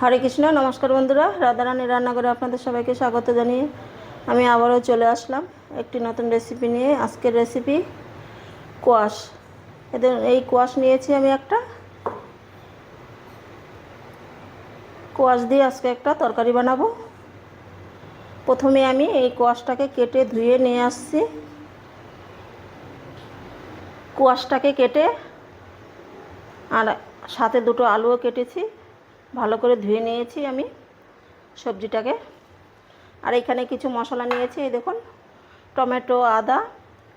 হরে কৃষ্ণ, নমস্কার বন্ধুরা। রাধারানী রান্নাঘরে আপনাদের সবাইকে স্বাগত জানিয়ে আমি আবারও চলে আসলাম একটি নতুন রেসিপি নিয়ে। আজকের রেসিপি কোয়াশ এদের, এই কোয়াশ নিয়েছি আমি একটা। কোয়াশ দিয়ে আজকে একটা তরকারি বানাবো। প্রথমে আমি এই কোয়াশটাকে কেটে ধুয়ে নিয়ে আসছি। কোয়াশটাকে কেটে আর সাথে দুটো আলুও কেটেছি। ভালো করে ধুয়ে নিয়েছি আমি সবজিটাকে। আর এখানে কিছু মশলা নিয়েছি, এই দেখুন, টমেটো, আদা,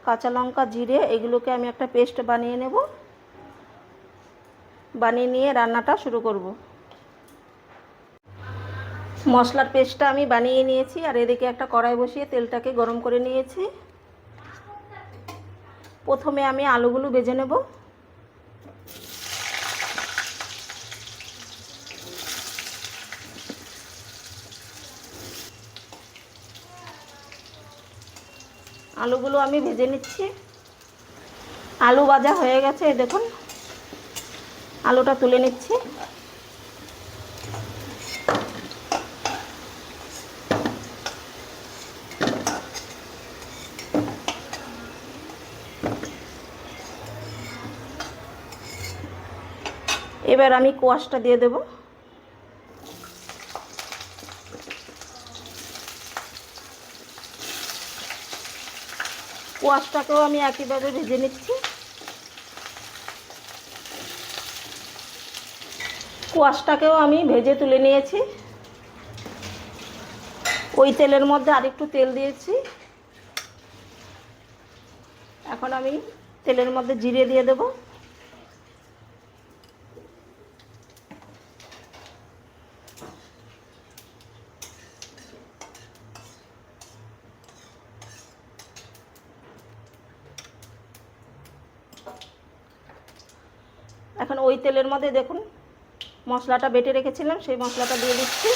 কাঁচা লঙ্কা, জিরে, এগুলোকে আমি একটা পেস্ট বানিয়ে নেব। বানিয়ে নিয়ে রান্নাটা শুরু করব। মশলার পেস্টটা আমি বানিয়ে নিয়েছি, আর এদিকে একটা কড়াই বসিয়ে তেলটাকে গরম করে নিয়েছি। প্রথমে আমি আলুগুলো বেজে নেব। আলুগুলো আমি ভেজে নিচ্ছি। আলু ভাজা হয়ে গেছে দেখুন। আলুটা তুলে নিচ্ছি। এবার আমি কোয়াশটা দিয়ে দেবো। কোয়াশটাকেও আমি একইভাবে ভেজে নিচ্ছি। কোয়াশটাকেও আমি ভেজে তুলে নিয়েছি। ওই তেলের মধ্যে আরেকটু তেল দিয়েছি। এখন আমি তেলের মধ্যে জিরে দিয়ে দেবো। এখন ওই তেলের মধ্যে দেখুন, মশলাটা বেটে রেখেছিলাম, সেই মশলাটা দিয়ে দিচ্ছি।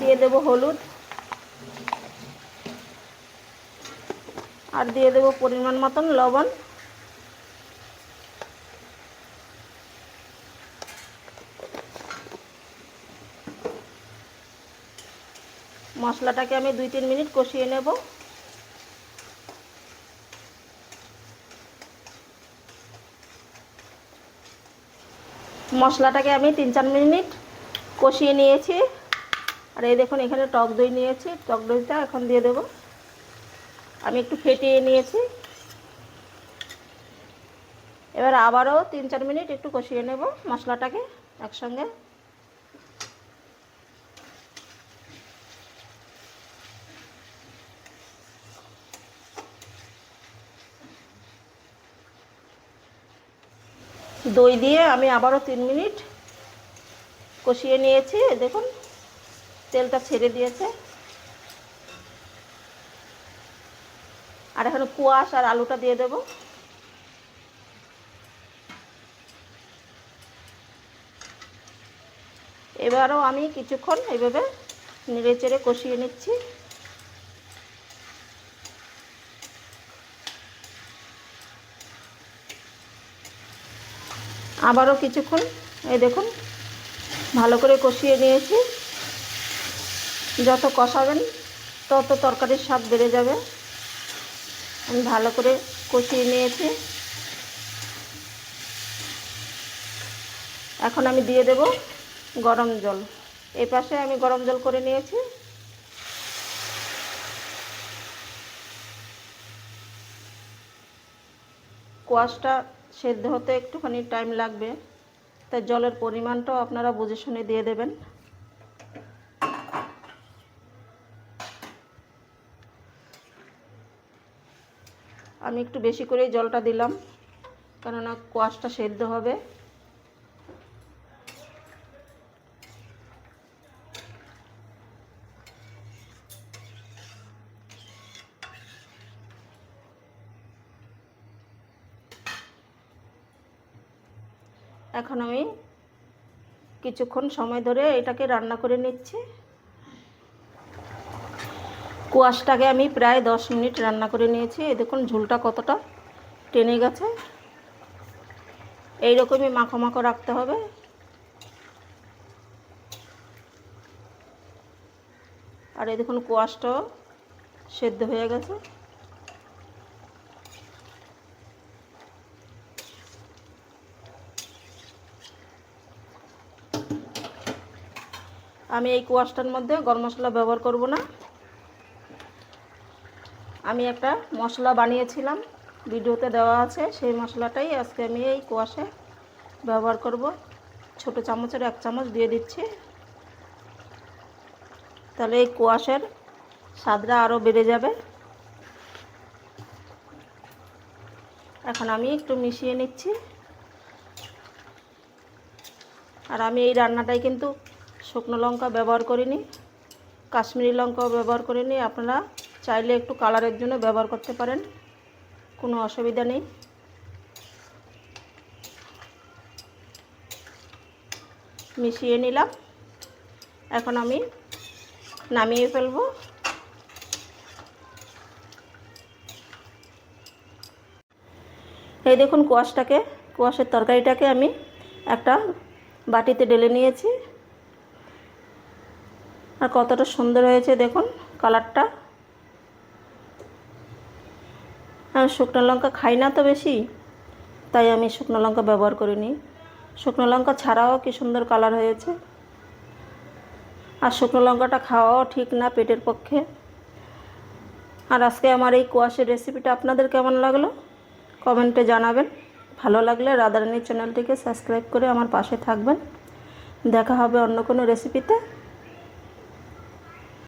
দিয়ে দেব হলুদ। আর দিয়ে দেব পরিমাণ মতন লবণ। মশলাটাকে আমি দুই তিন মিনিট কষিয়ে নেব। মশলাটাকে আমি তিন চার মিনিট কষিয়ে নিয়েছি। আর এই দেখুন, এখানে টক দই নিয়েছি। টক দইটা এখন দিয়ে দেব। আমি একটু ফেটিয়ে নিয়েছি। এবার আবারও তিন চার মিনিট একটু কষিয়ে নেব মশলাটাকে একসঙ্গে। দই দিয়ে আমি আবারও তিন মিনিট কষিয়ে নিয়েছি। দেখুন, তেলটা ছেড়ে দিয়েছে। আর এখন কুয়াশ আর আলুটা দিয়ে দেব। এবারও আমি কিছুক্ষণ এইভাবে নেড়ে চেড়ে কষিয়ে নিচ্ছি। আবারও কিছুক্ষণ, এই দেখুন, ভালো করে কষিয়ে নিয়েছি। যত কষাবেন, তত তরকারির স্বাদ বেড়ে যাবে। আমি ভালো করে কষিয়ে নিয়েছি। এখন আমি দিয়ে দেব গরম জল। এই পাশে আমি গরম জল করে নিয়েছি। কোয়াশটা সেদ্ধ হতে একটুখানি টাইম লাগবে। তাই জলের পরিমাণটাও আপনারা বুঝে শুনে দিয়ে দেবেন। আমি একটু বেশি করেই জলটা দিলাম, কেননা কোয়াশটা সেদ্ধ হবে। এখন আমি কিছুক্ষণ সময় ধরে এটাকে রান্না করে নিচ্ছি। কোয়াশটাকে আমি প্রায় দশ মিনিট রান্না করে নিয়েছি। এই দেখুন, ঝোলটা কতটা টেনে গেছে। এইরকমই মাখো মাখো রাখতে হবে। আর এই দেখুন, কোয়াশটাও সেদ্ধ হয়ে গেছে। আমি এই কোয়াশটার মধ্যে গরম মশলা ব্যবহার করব না। আমি একটা মশলা বানিয়েছিলাম, ভিডিওতে দেওয়া আছে, সেই মশলাটাই আজকে আমি এই কোয়াশে ব্যবহার করব। ছোট চামচের এক চামচ দিয়ে দিচ্ছি। তাহলে এই কোয়াশের স্বাদটা আরও বেড়ে যাবে। এখন আমি একটু মিশিয়ে নিচ্ছি। আর আমি এই রান্নাটাই কিন্তু শুকনো লঙ্কা ব্যবহার করিনি, কাশ্মীরি লঙ্কাও ব্যবহার করিনি, আপনারা চাইলে একটু কালারের জন্য ব্যবহার করতে পারেন, কোনো অসুবিধা নেই। মিশিয়ে নিলাম, এখন আমি নামিয়ে ফেলব। এই দেখুন, কোয়াশটাকে, কোয়াশের তরকারিটাকে আমি একটা বাটিতে ঢেলে নিয়েছি। আর কতটা সুন্দর হয়েছে দেখুন কালারটা। আমি শুকনো লঙ্কা খাই না তো বেশি, তাই আমি শুকনো লঙ্কা ব্যবহার করিনি। শুকনো লঙ্কা ছাড়াও কি সুন্দর কালার হয়েছে। আর শুকনো লঙ্কাটা খাওয়াও ঠিক না পেটের পক্ষে। আর আজকে আমার এই কোয়াশের রেসিপিটা আপনাদের কেমন লাগল? কমেন্টে জানাবেন। ভালো লাগলে রাধারানী চ্যানেলটিকে সাবস্ক্রাইব করে আমার পাশে থাকবেন। দেখা হবে অন্য কোনো রেসিপিতে